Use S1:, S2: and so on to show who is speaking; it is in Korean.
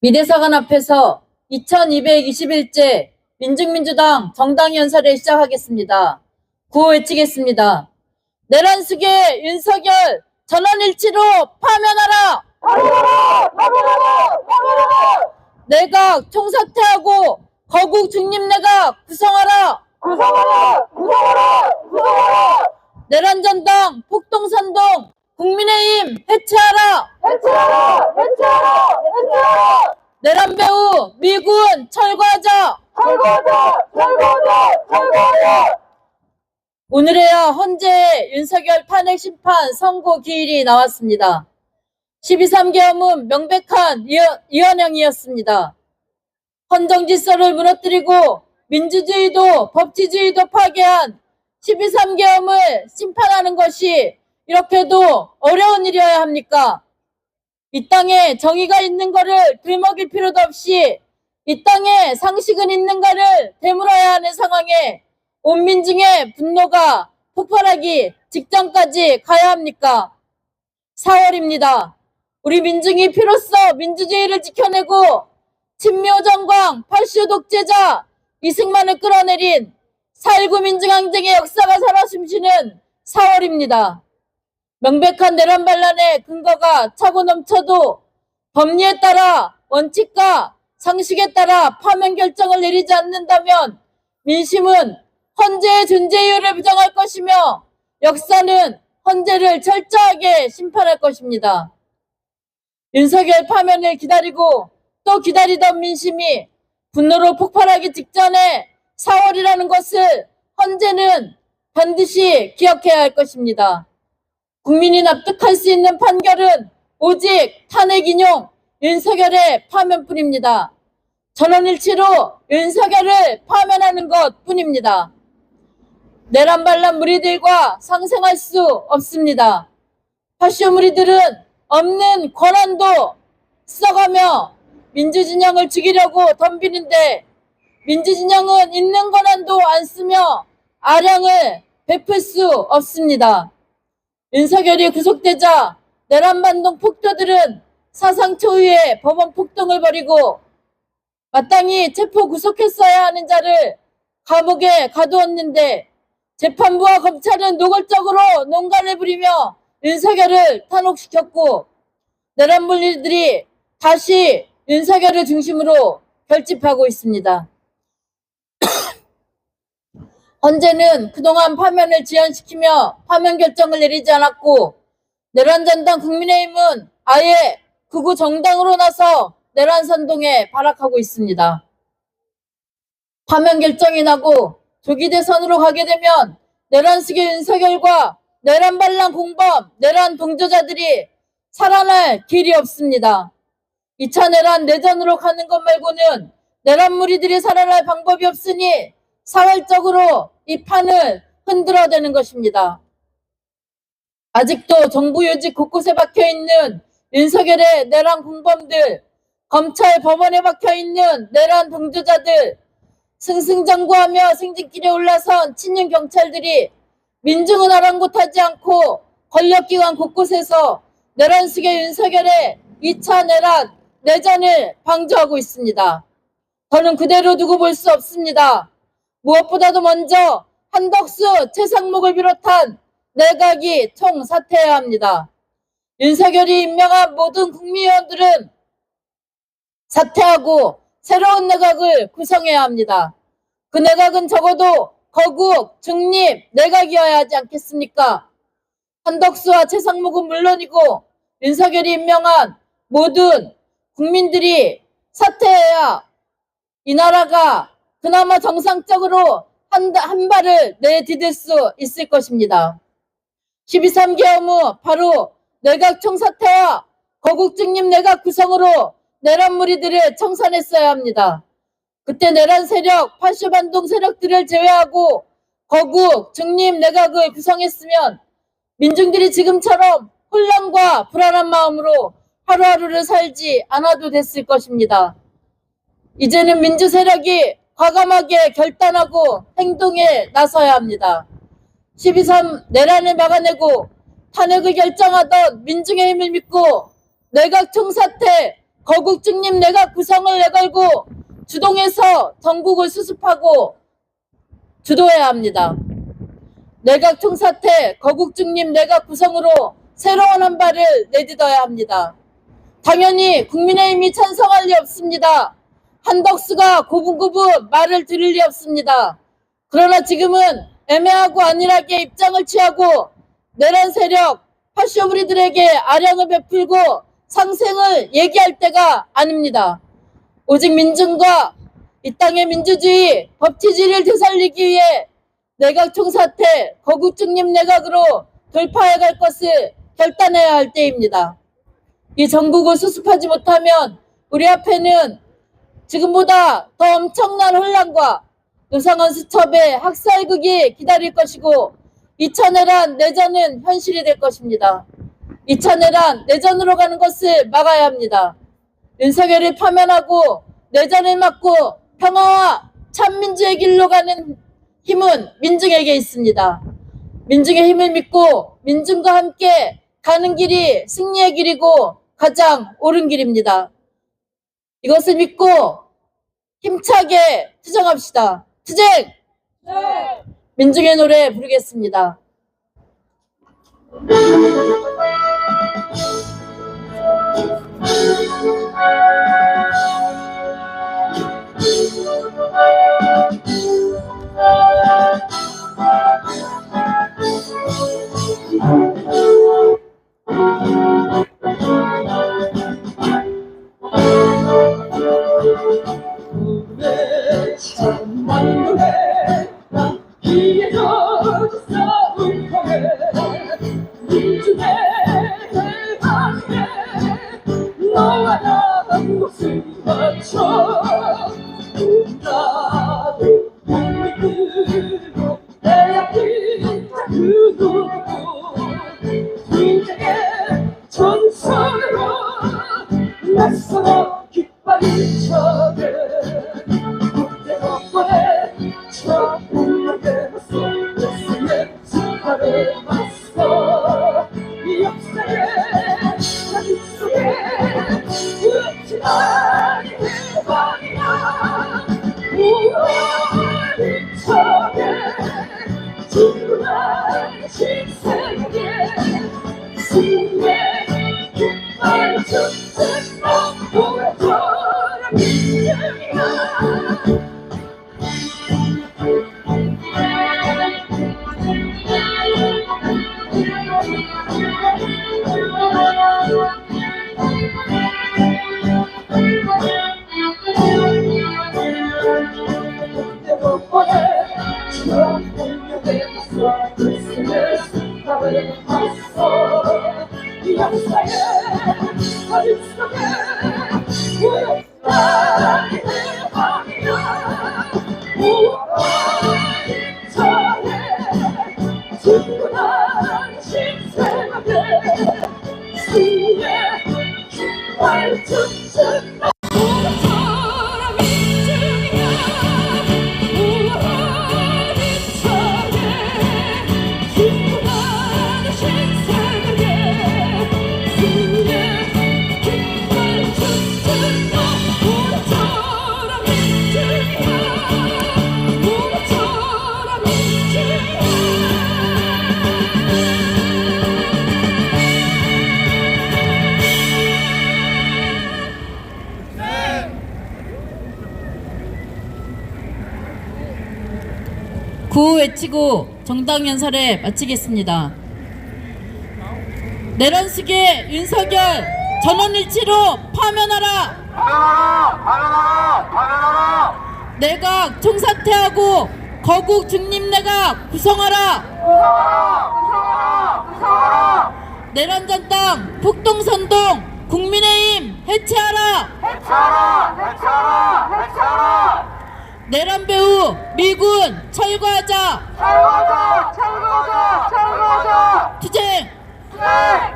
S1: 미대사관 앞에서 2221제 민중민주당 정당 연설을 시작하겠습니다. 구호 외치겠습니다. 내란숙의 윤석열 전원일치로 파면하라! 내각 총사퇴하고 거국 중립내각 구성하라! 내란전당 폭동선동 국민의힘 해체하라! 내란 배우 미군 철거하자! 오늘에야 헌재 윤석열 탄핵 심판 선고 기일이 나왔습니다. 12.3계엄은 명백한 이현- 이현영이었습니다. 헌정 질서를 무너뜨리고 민주주의도 법치주의도 파괴한 12.3계엄을 심판하는 것이 이렇게도 어려운 일이어야 합니까? 이 땅에 정의가 있는 거를 들먹일 필요도 없이 이 땅에 상식은 있는가를 되물어야 하는 상황에 온 민중의 분노가 폭발하기 직전까지 가야 합니까? 4월입니다. 우리 민중이 피로써 민주주의를 지켜내고 친묘정광, 팔시오 독재자 이승만을 끌어내린 4.19 민중항쟁의 역사가 살아 숨쉬는 4월입니다. 명백한 내란 반란의 근거가 차고 넘쳐도 법리에 따라 원칙과 상식에 따라 파면 결정을 내리지 않는다면 민심은 헌재의 존재 이유를 부정할 것이며 역사는 헌재를 철저하게 심판할 것입니다. 윤석열 파면을 기다리고 또 기다리던 민심이 분노로 폭발하기 직전에 4월이라는 것을 헌재는 반드시 기억해야 할 것입니다. 국민이 납득할 수 있는 판결은 오직 탄핵 인용 윤석열의 파면뿐입니다. 전원일치로 윤석열을 파면하는 것 뿐입니다. 내란 반란 무리들과 상생할 수 없습니다. 파쇼 무리들은 없는 권한도 써가며 민주진영을 죽이려고 덤비는데 민주진영은 있는 권한도 안 쓰며 아량을 베풀 수 없습니다. 윤석열이 구속되자 내란반동 폭도들은 사상 초유의 법원 폭동을 벌이고 마땅히 체포 구속했어야 하는 자를 감옥에 가두었는데 재판부와 검찰은 노골적으로 농간을 부리며 윤석열을 탄핵시켰고 내란 분리들이 다시 윤석열을 중심으로 결집하고 있습니다. 헌재는 그동안 파면을 지연시키며 파면 결정을 내리지 않았고 내란전당 국민의힘은 아예 극우 정당으로 나서 내란 선동에 발악하고 있습니다. 파면 결정이 나고 조기 대선으로 가게 되면 내란식의 윤석열과 내란 반란 공범, 내란 동조자들이 살아날 길이 없습니다. 2차 내란 내전으로 가는 것 말고는 내란 무리들이 살아날 방법이 없으니 사활적으로 이 판을 흔들어대는 것입니다. 아직도 정부 요직 곳곳에 박혀 있는 윤석열의 내란 공범들, 검찰 법원에 박혀 있는 내란 동조자들, 승승장구하며 승진길에 올라선 친윤 경찰들이 민중은 아랑곳하지 않고 권력기관 곳곳에서 내란식의 윤석열의 2차 내란, 내전을 방조하고 있습니다. 저는 그대로 두고 볼 수 없습니다. 무엇보다도 먼저 한덕수, 최상목을 비롯한 내각이 총 사퇴해야 합니다. 윤석열이 임명한 모든 국민의원들은 사퇴하고 새로운 내각을 구성해야 합니다. 그 내각은 적어도 거국, 중립, 내각이어야 하지 않겠습니까? 한덕수와 최상목은 물론이고 윤석열이 임명한 모든 국민들이 사퇴해야 이 나라가 그나마 정상적으로 한, 한 발을 내디딜 수 있을 것입니다. 12.3개엄 후 바로 내각 총사퇴와 거국 중립 내각 구성으로 내란 무리들을 청산했어야 합니다. 그때 내란 세력, 파쇼반동 세력들을 제외하고 거국, 중립 내각을 구성했으면 민중들이 지금처럼 혼란과 불안한 마음으로 하루하루를 살지 않아도 됐을 것입니다. 이제는 민주 세력이 과감하게 결단하고 행동에 나서야 합니다. 12.3 내란을 막아내고 탄핵을 결정하던 민중의 힘을 믿고 내각 총사퇴 거국 중립 내각 구성을 내걸고 주동해서 전국을 수습하고 주도해야 합니다. 내각 총사태 거국 중립 내각 구성으로 새로운 한 발을 내딛어야 합니다. 당연히 국민의힘이 찬성할 리 없습니다. 한덕수가 고분고분 말을 들을 리 없습니다. 그러나 지금은 애매하고 안일하게 입장을 취하고 내란 세력 파쇼브리들에게 아량을 베풀고 상생을 얘기할 때가 아닙니다. 오직 민중과 이 땅의 민주주의, 법치주의를 되살리기 위해 내각 총사태, 거국 중립 내각으로 돌파해 갈 것을 결단해야 할 때입니다. 이 전국을 수습하지 못하면 우리 앞에는 지금보다 더 엄청난 혼란과 노상원 수첩의 학살극이 기다릴 것이고 2차내란 내전은 현실이 될 것입니다. 2차내란 내전으로 가는 것을 막아야 합니다. 윤석열을 파면하고 내전을 막고 평화와 참민주의 길로 가는 힘은 민중에게 있습니다. 민중의 힘을 믿고 민중과 함께 가는 길이 승리의 길이고 가장 옳은 길입니다. 이것을 믿고 힘차게 투쟁합시다. 투쟁! 민중의 노래 부르겠습니다.
S2: 너와 나목 지
S1: Oh, 외치고 정당 연설에 마치겠습니다. 내란식의 윤석열 전원일치로 파면하라!
S3: 파면하라! 파면하라! 파면하라!
S1: 내각 총사퇴하고 거국 중립내각 구성하라!
S3: 구성하라! 구성하라! 구성하라!
S1: 내란전당 북동선동 국민의힘 해체하라!
S3: 해체하라! 해체하라! 해체하라!
S1: 내란 배후 미군 철거하자!
S3: 철거하자! 철거하자! 철거하자!
S1: 투쟁!
S3: 네!